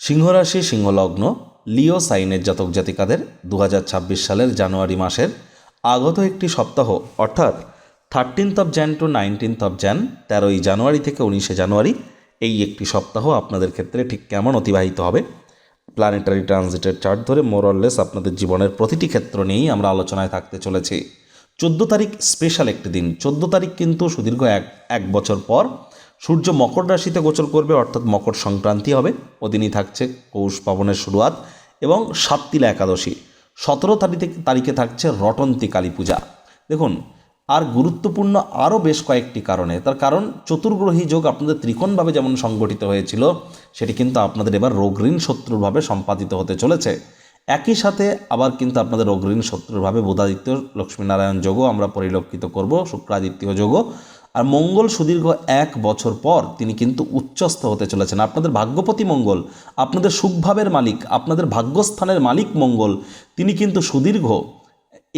সিংহরাশি সিংহলগ্ন লিও সাইনের জাতক জাতিকাদের দু হাজার ছাব্বিশ সালের জানুয়ারি মাসের আগত একটি সপ্তাহ, অর্থাৎ thirteenth of Jan to nineteenth of Jan তেরোই জানুয়ারি থেকে উনিশে জানুয়ারি, এই একটি সপ্তাহ আপনাদের ক্ষেত্রে ঠিক কেমন অতিবাহিত হবে? প্ল্যানেটারি ট্রানজিটের চার্ট ধরে মোরললেস আপনাদের জীবনের প্রতিটি ক্ষেত্র নিয়েই আমরা আলোচনায় থাকতে চলেছি। চোদ্দ তারিখ স্পেশাল একটি দিন, চোদ্দ তারিখ কিন্তু সুদীর্ঘ এক এক বছর পর সূর্য মকর রাশিতে গোচর করবে, অর্থাৎ মকর সংক্রান্তি হবে। ওদিনই থাকছে পৌষ পাবনের শুরুয়াত এবং সাততিলা একাদশী। সতেরো তারিখে তারিখে থাকছে রটন্তি কালী পূজা। দেখুন, আর গুরুত্বপূর্ণ আরও বেশ কয়েকটি কারণে। তার কারণ, চতুর্গ্রহী যোগ আপনাদের ত্রিকোণভাবে যেমন সংগঠিত হয়েছিল, সেটি কিন্তু আপনাদের এবার রোগঋণ শত্রুরভাবে সম্পাদিত হতে চলেছে। একই সাথে আবার কিন্তু আপনাদের অগ্রীণ শত্রুরভাবে বোধাদিত্য লক্ষ্মীনারায়ণ যোগও আমরা পরিলক্ষিত করব, শুক্রাদিত্য যোগও। আর মঙ্গল সুদীর্ঘ এক বছর পর তিনি কিন্তু উচ্চস্থ হতে চলেছেন। আপনাদের ভাগ্যপতি মঙ্গল, আপনাদের সুখভাবের মালিক, আপনাদের ভাগ্যস্থানের মালিক মঙ্গল, তিনি কিন্তু সুদীর্ঘ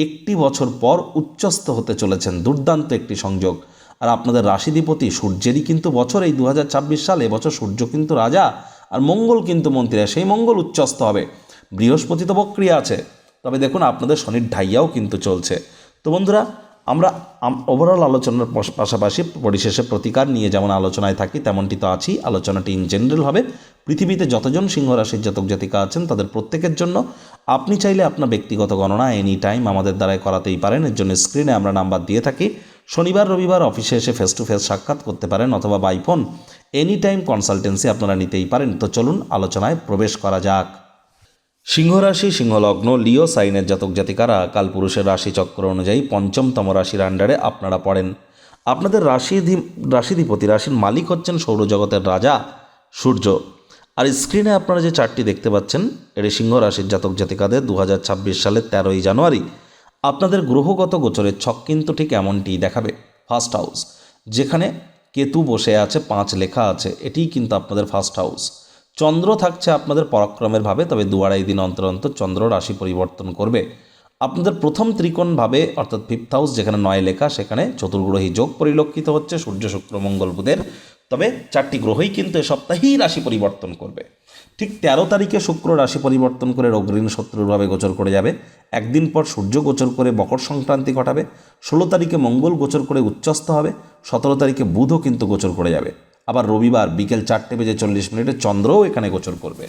একটি বছর পর উচ্চস্থ হতে চলেছেন। দুর্দান্ত একটি সংযোগ। আর আপনাদের রাশিধিপতি সূর্যেরই কিন্তু বছর এই দু সাল, এবছর সূর্য কিন্তু রাজা আর মঙ্গল কিন্তু মন্ত্রী সেই মঙ্গল উচ্চস্থ হবে। বৃহস্পতি তো বক্রিয়া আছে। তবে দেখুন, আপনাদের শনির ঢাইয়াও কিন্তু চলছে। তো বন্ধুরা আমরা ওভারঅল আলোচনার পাশাপাশি পরিশেষে প্রতিকার নিয়ে যেমন আলোচনায় থাকি, তেমনটি তো আছি আলোচনাটি ইন জেনারেল হবে। পৃথিবীতে যতজন সিংহ রাশির জাতক জাতিকা আছেন, তাদের প্রত্যেকের জন্য আপনি চাইলে আপনার ব্যক্তিগত গণনা এনি টাইম আমাদের দ্বারাই করাতেই পারেন। এর জন্য স্ক্রিনে আমরা নাম্বার দিয়ে থাকি। শনিবার, রবিবার অফিসে এসে ফেস টু ফেস সাক্ষাৎ করতে পারেন অথবা by phone any time consultancy আপনারা নিতেই পারেন। তো চলুন আলোচনায় প্রবেশ করা যাক। সিংহরাশি, সিংহলগ্ন, লিও সাইনের জাতক জাতিকারা কালপুরুষের রাশি চক্র অনুযায়ী পঞ্চমতম রাশির আন্ডারে আপনারা পড়েন। আপনাদের রাশিধি, রাশিধিপতি রাশির মালিক হচ্ছেন সৌরজগতের রাজা সূর্য। আর স্ক্রিনে আপনারা যে চারটি দেখতে পাচ্ছেন, এটি সিংহ রাশির জাতক জাতিকাদের দু হাজার ছাব্বিশ সালের তেরোই জানুয়ারি। আপনাদের গ্রহগত গোচরের ছক কিন্তু ঠিক এমনটিই দেখাবে। ফার্স্ট হাউস যেখানে কেতু বসে আছে, পাঁচ লেখা আছে, এটিই কিন্তু আপনাদের ফার্স্ট হাউস চন্দ্র থাকছে আপনাদের পরাক্রমের ভাবে, তবে দু আড়াই দিন অন্তর অন্তর চন্দ্র রাশি পরিবর্তন করবে। আপনাদের প্রথম ত্রিকোণভাবে অর্থাৎ ফিফথ হাউস যেখানে নয় লেখা, সেখানে চতুর্গ্রহী যোগ পরিলক্ষিত হচ্ছে, সূর্য, শুক্র, মঙ্গল, বুধের। তবে চারটি গ্রহই কিন্তু এ সপ্তাহেই রাশি পরিবর্তন করবে। ঠিক তেরো তারিখে শুক্র রাশি পরিবর্তন করে রোগঋণ শত্রুরভাবে গোচর করে যাবে। একদিন পর সূর্য গোচর করে মকর সংক্রান্তি ঘটাবে। ষোলো তারিখে মঙ্গল গোচর করে উচ্চস্থ হবে। সতেরো তারিখে বুধও কিন্তু গোচর করে যাবে। আবার রবিবার বিকেল চারটে বেজে চল্লিশ মিনিটে চন্দ্রও এখানে গোচর করবে।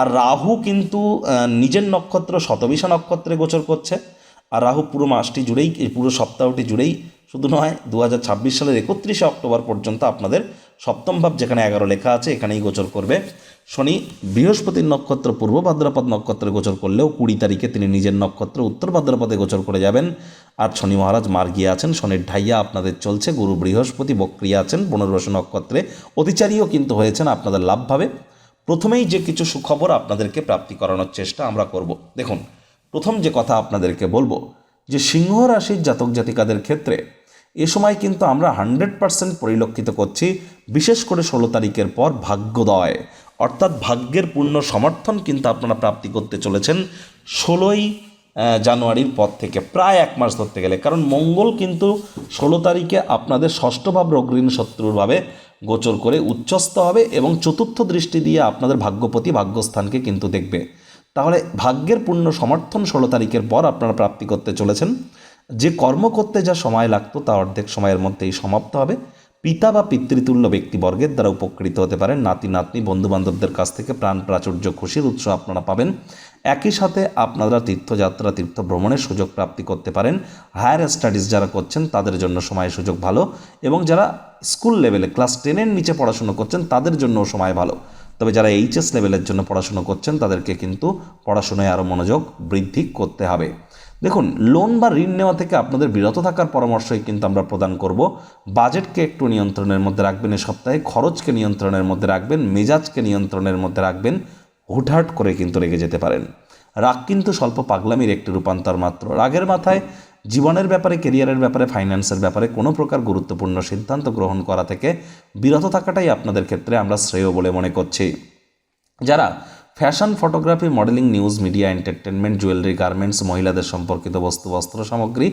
আর রাহু কিন্তু নিজের নক্ষত্র শতবিশা নক্ষত্রে গোচর করছে। আর রাহু পুরো মাসটি জুড়েই পুরো সপ্তাহটি জুড়েই শুধু নয় দু হাজার ছাব্বিশ সালের একত্রিশে অক্টোবর পর্যন্ত আপনাদের সপ্তম ভাব যেখানে এগারো লেখা আছে, এখানেই গোচর করবে। শনি বৃহস্পতির নক্ষত্র, পূর্ব ভাদ্রপদ নক্ষত্রে গোচর করলেও কুড়ি তারিখে তিনি নিজের নক্ষত্র উত্তর ভাদ্রপদে গোচর করে যাবেন। আর শনি মহারাজ মার গিয়ে আছেন, শনির ঢাইয়া আপনাদের চলছে, গুরু বৃহস্পতি বক্রিয়া আছেন পুনর্বসু নক্ষত্রে অতিচারীও কিন্তু হয়েছেন, আপনাদের লাভভাবে প্রথমেই যে কিছু সুখবর আপনাদেরকে প্রাপ্তি করানোর চেষ্টা আমরা করব। দেখুন, প্রথম যে কথা আপনাদেরকে বলব, যে সিংহ রাশির জাতক জাতিকাদের ক্ষেত্রে এ সময় কিন্তু আমরা হান্ড্রেড পার্সেন্ট পরিলক্ষিত করছি, বিশেষ করে ষোলো তারিখের পর ভাগ্যোদয়। অর্থাৎ ভাগ্যের পূর্ণ সমর্থন কিন্তু আপনারা প্রাপ্তি করতে চলেছেন ষোলোই জানুয়ারির পর থেকে, প্রায় এক মাস ধরতে গেলে। কারণ মঙ্গল কিন্তু ষোলো তারিখে আপনাদের ষষ্ঠ ভাব রগ্রীণ শত্রুরভাবে গোচর করে উচ্চস্থ হবে এবং চতুর্থ দৃষ্টি দিয়ে আপনাদের ভাগ্যপতি ভাগ্যস্থানকে কিন্তু দেখবে। তাহলে ভাগ্যের পূর্ণ সমর্থন ষোলো তারিখের পর আপনারা প্রাপ্তি করতে চলেছেন। যে কর্ম করতে যা সময় লাগতো তা অর্ধেক সময়ের মধ্যেই সমাপ্ত হবে। পিতা বা পিতৃতুল্য ব্যক্তিবর্গের দ্বারা উপকৃত হতে পারেন। নাতি, নাতনি বন্ধু বান্ধবদের কাছ থেকে প্রাণ প্রাচুর্য, খুশির উৎস আপনারা পাবেন। একই সাথে আপনারা তীর্থযাত্রা তীর্থ ভ্রমণের সুযোগ প্রাপ্তি করতে পারেন। হায়ার স্টাডিজ যারা করছেন, তাদের জন্য সময় সুযোগ ভালো এবং যারা স্কুল লেভেলে ক্লাস টেনের নিচে পড়াশুনো করছেন, তাদের জন্য সময় ভালো। তবে যারা এইচএস লেভেলের জন্য পড়াশুনো করছেন, তাদেরকে কিন্তু পড়াশুনায় আরও মনোযোগ বৃদ্ধি করতে হবে। দেখুন লোন বা ঋণ নেওয়া থেকে আপনাদের বিরত থাকার পরামর্শই কিন্তু আমরা প্রদান করব। বাজেটকে একটু নিয়ন্ত্রণের মধ্যে রাখবেন এ সপ্তাহে, খরচকে নিয়ন্ত্রণের মধ্যে রাখবেন, মেজাজকে নিয়ন্ত্রণের মধ্যে রাখবেন, হুটহাট করে কিন্তু রেগে যেতে পারেন। রাগ কিন্তু স্বল্প পাগলামির একটি রূপান্তর মাত্র। রাগের মাথায় জীবনের ব্যাপারে কেরিয়ারের ব্যাপারে ফাইন্যান্সের ব্যাপারে কোনো প্রকার গুরুত্বপূর্ণ সিদ্ধান্ত গ্রহণ করা থেকে বিরত থাকাটাই আপনাদের ক্ষেত্রে আমরা শ্রেয় বলে মনে করছি। যারা fashion photography modeling news media entertainment jewellery garments মহিলাদের সম্পর্কিত বস্তু, বস্ত্র সামগ্রী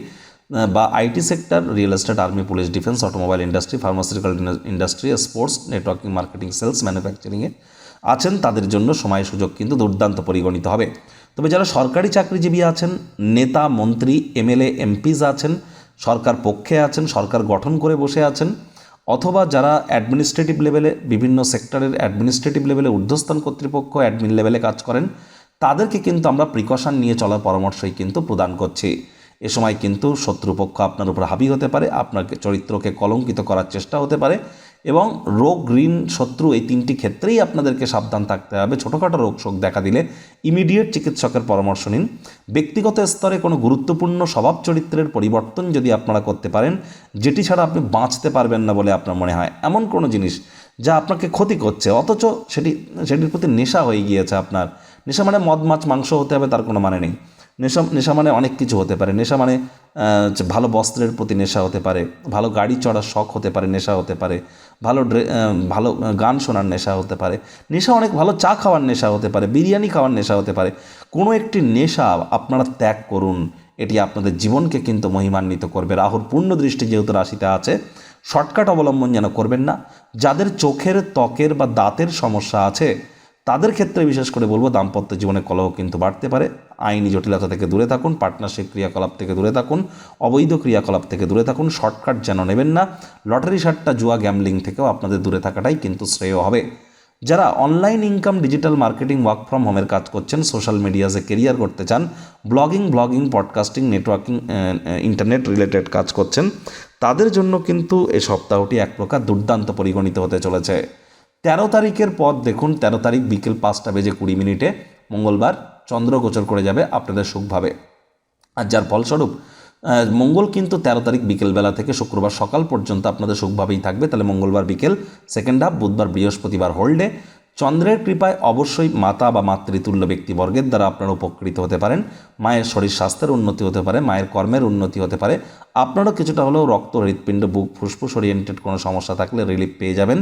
বা IT sector real estate army police defence automobile industry pharmaceutical industry sports networking marketing sales ম্যানুফ্যাকচারিংয়ে আছেন, তাদের জন্য সময়, সুযোগ কিন্তু দুর্দান্ত পরিগণিত হবে। তবে যারা সরকারি চাকরিজীবী আছেন, নেতা, মন্ত্রী এমএলএ এমপিজ আছেন, সরকার পক্ষে আছেন, সরকার গঠন করে বসে আছেন অথবা যারা অ্যাডমিনিস্ট্রেটিভ লেভেলে বিভিন্ন সেক্টরের অ্যাডমিনিস্ট্রেটিভ লেভেলে ঊর্ধ্বস্থান কর্তৃপক্ষ অ্যাডমিন লেভেলে কাজ করেন, তাদেরকে কিন্তু আমরা প্রিকশন নিয়ে চলার পরামর্শই কিন্তু প্রদান করছি। এ সময় কিন্তু শত্রুপক্ষ আপনার উপর হাবি হতে পারে আপনার চরিত্রকে কলঙ্কিত করার চেষ্টা হতে পারে। এবং রোগ ঋণ শত্রু এই তিনটি ক্ষেত্রেই আপনাদেরকে সাবধান থাকতে হবে। ছোটোখাটো রোগ শোক দেখা দিলে ইমিডিয়েট চিকিৎসকের পরামর্শ নিন। ব্যক্তিগত স্তরে কোনো গুরুত্বপূর্ণ স্বভাব চরিত্রের পরিবর্তন যদি আপনারা করতে পারেন, যেটি ছাড়া আপনি বাঁচতে পারবেন না বলে আপনার মনে হয়। এমন কোনো জিনিস যা আপনাকে ক্ষতি করছে, অথচ সেটি, সেটির প্রতি নেশা হয়ে গিয়েছে আপনার। নেশা মানে মদ, মাছ, মাংস হতে হবে, তার কোনো মানে নেই। নেশা নেশা মানে অনেক কিছু হতে পারে। নেশা মানে ভালো বস্ত্রের প্রতি নেশা হতে পারে, ভালো গাড়ি চড়ার শখ হতে পারে, নেশা হতে পারে, ভালো ড্রে ভালো গান শোনার নেশা হতে পারে। নেশা অনেক ভালো, চা খাওয়ার নেশা হতে পারে, বিরিয়ানি খাওয়ার নেশা হতে পারে। কোনো একটি নেশা আপনারা ত্যাগ করুন, এটি আপনাদের জীবনকে কিন্তু মহিমান্বিত করবে। রাহুর পূর্ণ দৃষ্টি যেহেতু রাশিতে আছে, শর্টকাট অবলম্বন যেন করবেন না। যাদের চোখের ত্বকের বা দাঁতের সমস্যা আছে তাদের ক্ষেত্রে বিশেষ করে বলব, দাম্পত্য জীবনে কলহ কিন্তু বাড়তে পারে। আইনি জটিলতা থেকে দূরে থাকুন পার্টনারশিপ ক্রিয়াকলাপ থেকে দূরে থাকুন, অবৈধ ক্রিয়াকলাপ থেকে দূরে থাকুন শর্টকাট যেন নেবেন না। লটারি সাট্টা জুয়া গ্যামলিং থেকেও আপনাদের দূরে থাকাটাই কিন্তু শ্রেয় হবে। যারা online income digital marketing work from হোমের কাজ করছেন সোশ্যাল মিডিয়াতে কেরিয়ার করতে চান blogging blogging podcasting networking internet related কাজ করছেন, তাদের জন্য কিন্তু এ সপ্তাহটি এক প্রকার দুর্দান্ত পরিগণিত হতে চলেছে। তেরো তারিখের পর দেখুন, তেরো তারিখ বিকেল পাঁচটা বেজে কুড়ি মিনিটে মঙ্গলবার চন্দ্র গোচর করে যাবে আপনাদের সুখভাবে। আর যার ফলস্বরূপ মঙ্গল কিন্তু তেরো তারিখ বিকেলবেলা থেকে শুক্রবার সকাল পর্যন্ত আপনাদের সুখভাবেই থাকবে। তাহলে মঙ্গলবার বিকেল সেকেন্ড হাফ বুধবার বৃহস্পতিবার হোল্ডে চন্দ্রের কৃপায় অবশ্যই মাতা বা মাতৃতুল্য ব্যক্তিবর্গের দ্বারা আপনারা উপকৃত হতে পারেন। মায়ের শরীর স্বাস্থ্যের উন্নতি হতে পারে, মায়ের কর্মের উন্নতি হতে পারে। আপনারও কিছুটা হলেও রক্ত, হৃৎপিণ্ড, বুক, ফুসফুস ওরিয়েন্টেড কোনো সমস্যা থাকলে রিলিফ পেয়ে যাবেন।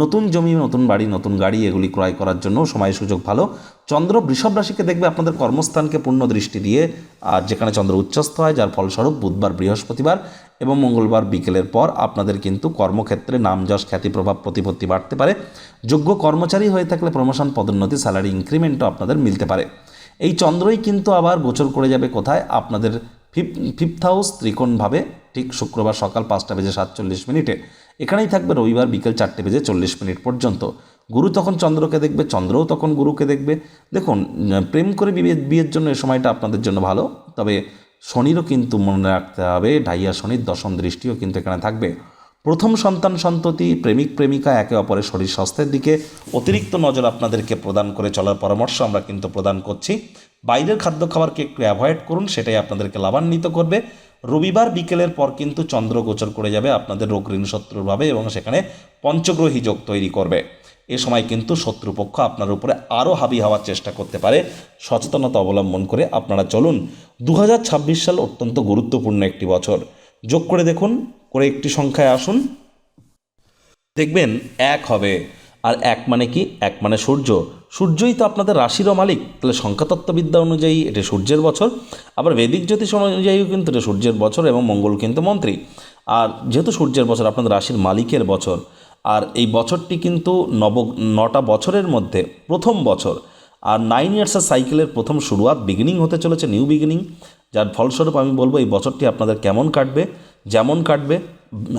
নতুন জমি, নতুন বাড়ি, নতুন গাড়ি এগুলি ক্রয় করার জন্য সময় সুযোগ ভালো। চন্দ্র বৃষভ রাশিকে দেখবে আপনাদের কর্মস্থানকে পূর্ণ দৃষ্টি দিয়ে, আর যেখানে চন্দ্র উচ্চস্থ হয়, যার ফলস্বরূপ বুধবার বৃহস্পতিবার এবং মঙ্গলবার বিকেলের পর আপনাদের কিন্তু কর্মক্ষেত্রে নাম যশ খ্যাতি প্রভাব প্রতিপত্তি বাড়তে পারে। যোগ্য কর্মচারী হয়ে থাকলে প্রমোশন পদোন্নতি স্যালারি ইনক্রিমেন্টও আপনাদের মিলতে পারে। এই চন্দ্রই কিন্তু আবার গোচর করে যাবে কোথায়? আপনাদের ফিফ ফিফথ হাউস ত্রিকোণভাবে ঠিক শুক্রবার সকাল পাঁচটা বেজে সাতচল্লিশ মিনিটে। এখানেই থাকবে রবিবার বিকেল চারটে বেজে চল্লিশ মিনিট পর্যন্ত। গুরু তখন চন্দ্রকে দেখবে, চন্দ্রও তখন গুরুকে দেখবে। দেখুন, প্রেম করে বিয়ে, বিয়ের জন্য এ সময়টা আপনাদের জন্য ভালো। তবে শনিরও কিন্তু মনে রাখতে হবে, ডাইয়া শনির দশম দৃষ্টিও কিন্তু এখানে থাকবে। প্রথম সন্তান সন্ততি, প্রেমিক প্রেমিকা, একে অপরের শরীর স্বাস্থ্যের দিকে অতিরিক্ত নজর আপনাদেরকে প্রদান করে চলার পরামর্শ আমরা কিন্তু প্রদান করছি। বাইরের খাদ্য খাবারকে একটু অ্যাভয়েড করুন, সেটাই আপনাদেরকে লাভান্বিত করবে। রবিবার বিকেলের পর কিন্তু চন্দ্র গোচর করে যাবে আপনাদের রোগ ঋণ শত্রুভাবে এবং সেখানে পঞ্চগ্রহী যোগ তৈরি করবে। এ সময় কিন্তু শত্রুপক্ষ আপনার উপরে আরও হাবি হওয়ার চেষ্টা করতে পারে। সচেতনতা অবলম্বন করে আপনারা চলুন। দু হাজার ছাব্বিশ সাল অত্যন্ত গুরুত্বপূর্ণ একটি বছর। যোগ করে দেখুন, করে একটি সংখ্যায় আসুন। দেখবেন এক হবে, আর এক মানে কি? এক মানে সূর্য। সূর্যই তো আপনাদের রাশিরও মালিক। তাহলে সংখ্যাতত্ত্ববিদ্যা অনুযায়ী এটা সূর্যের বছর। আবার বৈদিক জ্যোতিষ অনুযায়ীও কিন্তু এটা সূর্যের বছর এবং মঙ্গল কিন্তু মন্ত্রী। আর যেহেতু সূর্যের বছর, আপনাদের রাশির মালিকের বছর। আর এই বছরটি কিন্তু নব, নটা বছরের মধ্যে প্রথম বছর। আর নাইন ইয়ার্সের সাইকেলের প্রথম শুরুয়াত বিগিনিং হতে চলেছে নিউ বিগিনিং যার ফলস্বরূপ আমি বলব, এই বছরটি আপনাদের কেমন কাটবে, যেমন কাটবে,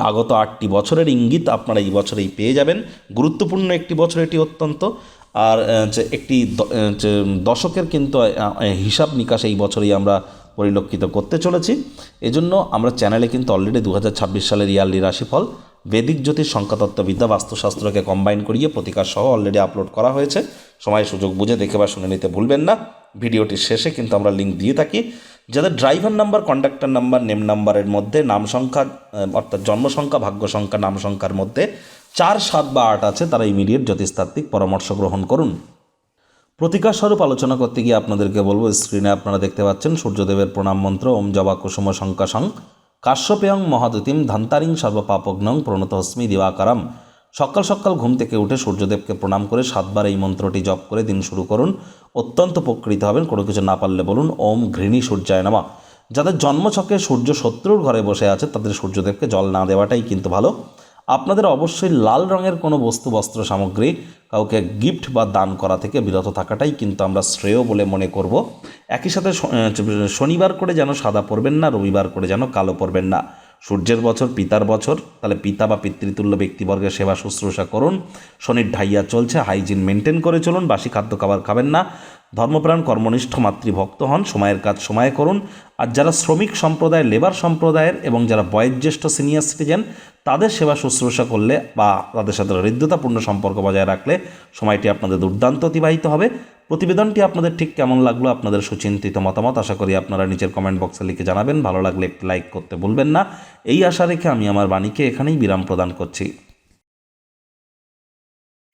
আগত আটটি বছরের ইঙ্গিত আপনারা এই বছরেই পেয়ে যাবেন। গুরুত্বপূর্ণ একটি বছর, এটি অত্যন্ত। আর একটি দশকের কিন্তু হিসাব নিকাশ এই বছরেই আমরা পরিলক্ষিত করতে চলেছি। এজন্য আমরা চ্যানেলে কিন্তু অলরেডি দু হাজার ছাব্বিশ সালের ইয়ারলি রাশিফল বেদিক জ্যোতিষ সংখ্যাতত্ত্ববিদ্যা বাস্তুশাস্ত্রকে কম্বাইন করিয়ে প্রতিকার সহ অলরেডি আপলোড করা হয়েছে। সময়, সুযোগ বুঝে দেখে বা শুনে নিতে ভুলবেন না। ভিডিওটির শেষে কিন্তু আমরা লিঙ্ক দিয়ে থাকি। যাদের driver number conductor number name নাম্বারের মধ্যে নাম সংখ্যা অর্থাৎ জন্ম সংখ্যা, ভাগ্য সংখ্যা, নাম সংখ্যার মধ্যে চার, সাত বা আট আছে, তারা ইমিডিয়েট জ্যোতিষতাত্ত্বিক পরামর্শ গ্রহণ করুন। প্রতিকার স্বরূপ আলোচনা করতে গিয়ে আপনাদেরকে বলব স্ক্রিনে আপনারা দেখতে পাচ্ছেন সূর্যদেবের প্রণাম মন্ত্র, ওম জবা কুসুম শঙ্কাশং। কাশ্যপেয়ং মহাদুতিম ধান্তারিং সর্বপাপগ্নং প্রণতহস্মি দিবাকারম। সকাল সকাল ঘুম থেকে উঠে সূর্যদেবকে প্রণাম করে সাতবার এই মন্ত্রটি জপ করে দিন শুরু করুন। অত্যন্ত উপকৃত হবেন, কোনো কিছু না পারলে বলুন, ওম ঘৃণী সূর্যায় নামা। যাদের জন্মছকে সূর্য শত্রুর ঘরে বসে আছে, তাদের সূর্যদেবকে জল না দেওয়াটাই কিন্তু ভালো। আপনাদের অবশ্যই লাল রঙের কোনো বস্তু, বস্ত্র সামগ্রী কাউকে গিফট বা দান করা থেকে বিরত থাকাটাই কিন্তু আমরা শ্রেয় বলে মনে করব। একই সাথে শনিবার করে যেন সাদা পরবেন না, রবিবার করে যেন কালো পরবেন না। সূর্যের বছর, পিতার বছর, তাহলে পিতা বা পিতৃতুল্য ব্যক্তিবর্গের সেবা শুশ্রূষা করুন। শনির ঢাইয়া চলছে হাইজিন মেনটেন করে চলুন, বাসি খাদ্য খাবার খাবেন না। ধর্মপ্রাণ কর্মনিষ্ঠ মাতৃভক্ত হন, সময়ের কাজ সময়ে করুন। আর যারা শ্রমিক সম্প্রদায়, লেবার সম্প্রদায়ের এবং যারা বয়োজ্যেষ্ঠ সিনিয়র সিটিজেন, তাদের সেবা শুশ্রূষা করলে বা তাদের সাথে হৃদ্যতাপূর্ণ সম্পর্ক বজায় রাখলে সময়টি আপনাদের দুর্দান্ত অতিবাহিত হবে। প্রতিবেদনটি আপনাদের ঠিক কেমন লাগল, আপনাদের সুচিন্তিত মতামত, আশা করি আপনারা নিচের কমেন্ট বক্সে লিখে জানাবেন। ভালো লাগলে একটি লাইক করতে ভুলবেন না। এই আশা রেখে আমি আমার বাণীকে এখানেই বিরাম প্রদান করছি।